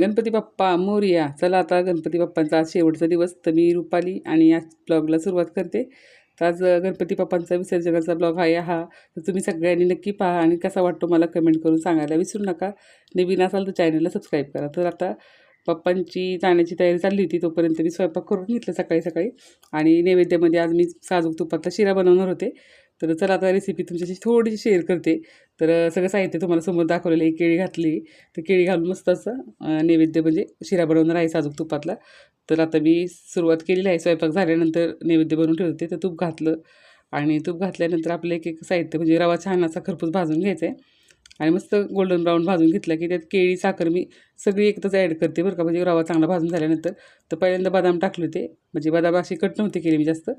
गणपती बाप्पा मोरया चला आता गणपती बाप्पांचा आज शेवटचा दिवस. तर मी रुपाली आणि या ब्लॉगला सुरुवात करते. तर आज गणपती बाप्पांचा विसर्जनाचा ब्लॉग आहे हा. तर तुम्ही सगळ्यांनी नक्की पहा आणि कसा वाटतो मला कमेंट करून सांगायला विसरू नका. नवीन असाल तर चॅनलला सबस्क्राईब करा. तर आता पप्पांची जाण्याची तयारी चालली होती तोपर्यंत मी स्वयंपाक करून घेतलं सकाळी सकाळी. आणि नैवेद्यामध्ये आज मी साजूक तुपातला शिरा बनवणार होते. तर चला आता रेसिपी तुमच्याशी थोडीशी शेअर करते. तर सगळं साहित्य तुम्हाला समोर दाखवलेलं आहे केळी घातली. तर केळी घालून मस्त असं नैवेद्य म्हणजे शिरा बनवणार आहे साजूक तुपातला. तर आता मी सुरुवात केलेली आहे स्वयंपाक झाल्यानंतर नैवेद्य बनवून ठेवते. तर तूप घातलं आणि तूप घातल्यानंतर आपलं एक एक साहित्य म्हणजे रवा छानाचा खरपूस भाजून घ्यायचा आहे. आणि मस्त गोल्डन ब्राऊन भाजून घेतला की त्यात केळी साखर मी सगळी एकदाच ॲड करते बरं का. म्हणजे रवा चांगला भाजून झाल्यानंतर. तर पहिल्यांदा बदाम टाकले होते. म्हणजे बदाम अशी कट नव्हते केले मी जास्त.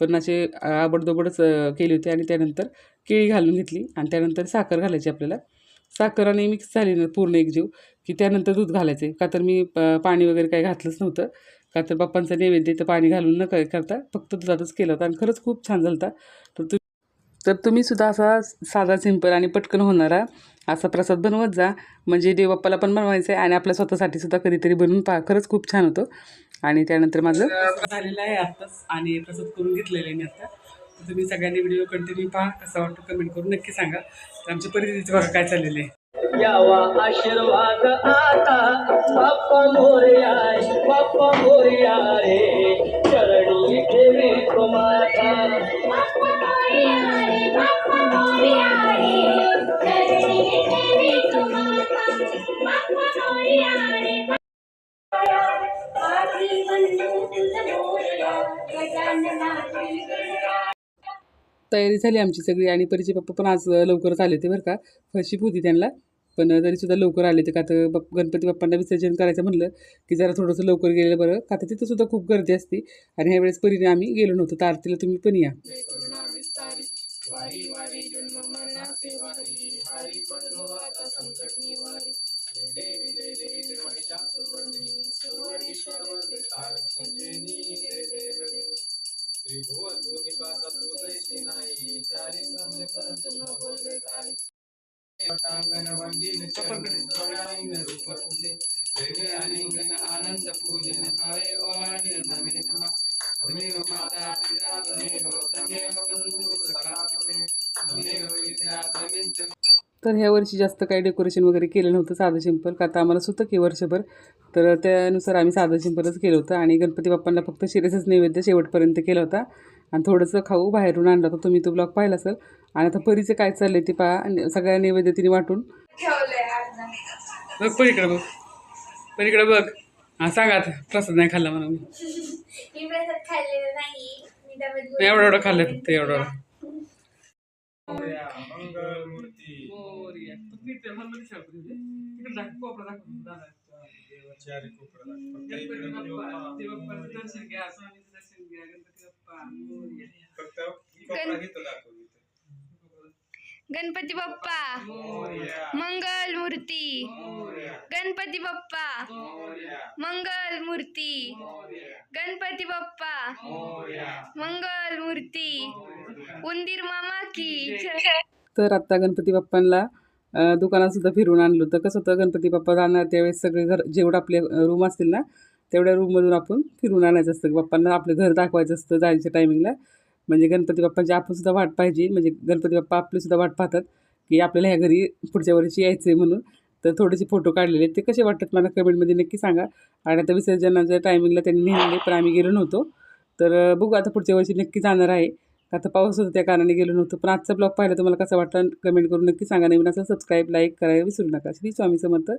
पण असे आबडदोबडच केली होती आणि त्यानंतर केळी घालून घेतली आणि त्यानंतर साखर घालायची आपल्याला. साखर आणि मिक्स झाली ना पूर्ण एकजीव की त्यानंतर दूध घालायचे. का तर मी प- पाणी वगैरे काही घातलंच नव्हतं. का तर बाप्पांचा नैवेद्य तर पाणी घालून न काय करता फक्त दुधातच केलं होतं आणि खरंच खूप छान झालं होता तर तु तर तुम्ही सुद्धा असा साधा सिंपल आणि पटकन होणारा असा प्रसाद बनवत जा. म्हणजे देवबाप्पाला पण बनवायचं आहे आणि आपल्या स्वतःसाठी सुद्धा कधीतरी बनवून पहा. खरंच खूप छान होतं. आणि त्यानंतर माझं झालेलं आहे आत्ताच आणि प्रसाद करून घेतलेलं आहे मी आता. तर तुम्ही सगळ्यांनी व्हिडिओ कंटिन्यू पहा कसा वाटतो कमेंट करून नक्की सांगा. तर आमच्या परिस्थितीचं बघा काय चाललेलं आहे. यावा आशीर्वाद आता बाप्पा मोरया बाप्पा मोरया रे. चरणी ठेवी तुम्हाला तयारी झाली आमची सगळी आणि परीचे पप्पा पण आज लवकरच आले होते बरं का. फरशी होती त्यांना. पण तरीसुद्धा लवकर आले होते का तर बप गणपती बाप्पांना विसर्जन करायचं म्हणलं की जरा थोडंसं लवकर गेलं बरं. का तर तिथं सुद्धा खूप गर्दी असते आणि ह्यावेळेस परीने आम्ही गेलो नव्हतो. तर आरतीला तुम्ही पण या. आनंद पूजन माता पिता तमेव तमेव सखा तर ह्या वर्षी जास्त काही डेकोरेशन वगैरे केलं नव्हतं साधं सिंपल का आता आम्हाला सुतं की वर्षभर. तर त्यानुसार आम्ही साधं सिंपलच केलं होतं. आणि गणपती बाप्पांना फक्त शिरेचंच नैवेद्य शेवटपर्यंत केला होता. आणि थोडंसं खाऊ बाहेरून आणलं होतं तुम्ही तो ब्लॉग पाहिला असेल. आणि आता परीचं काय चाललंय ते पहा सगळ्या नैवेद्य तिने वाटून. बघ परीकडे बघ. परीकडे बघ. हां सांगा आता प्रसाद नाही खाल्ला म्हणून. मी प्रसाद खाल्लेलं नाही मी डब्यात एवढं एवढं खाल्लं फक्त गणपती बाप्पा. मंगल मूर्ती. गणपती बाप्पा. मंगल मूर्ती. गणपती बाप्पा. मंगल मूर्ती. उंदीर मामा की जय. तर आत्ता गणपती बाप्पांना अं, दुकानात सुद्धा फिरून आणलं होतं. कसं होतं? गणपती बाप्पा जाणार त्यावेळेस सगळे घर जेवढं आपले रूम असतील ना तेवढ्या रूममधून आपण फिरून आणायचं असतं. बाप्पांना आपलं घर दाखवायचं असतं जायच्या टायमिंगला म्हणजे गणपती बाप्पाची आपणसुद्धा वाट पाहिजे. म्हणजे गणपती बाप्पा आपलीसुद्धा वाट पाहतात की आपल्याला ह्या घरी पुढच्या वर्षी यायचं आहे म्हणून. तर थोडेसे फोटो काढलेले ते कसे वाटतात मला कमेंटमध्ये नक्की सांगा. आणि आता विसर्जनाच्या टायमिंगला त्यांनी नेहमी पण आम्ही गेलो नव्हतो. तर बघू आता पुढच्या वर्षी नक्की जाणार आहे. आता पाऊस होता त्या कारणाने गेलो नव्हतो. पण आजचा ब्लॉग पाहिला तुम्हाला कसा वाटला कमेंट करून नक्की सांगा. नवीन असं सबस्क्राईब लाईक करायला विसरू नका. श्री स्वामी समर्थ.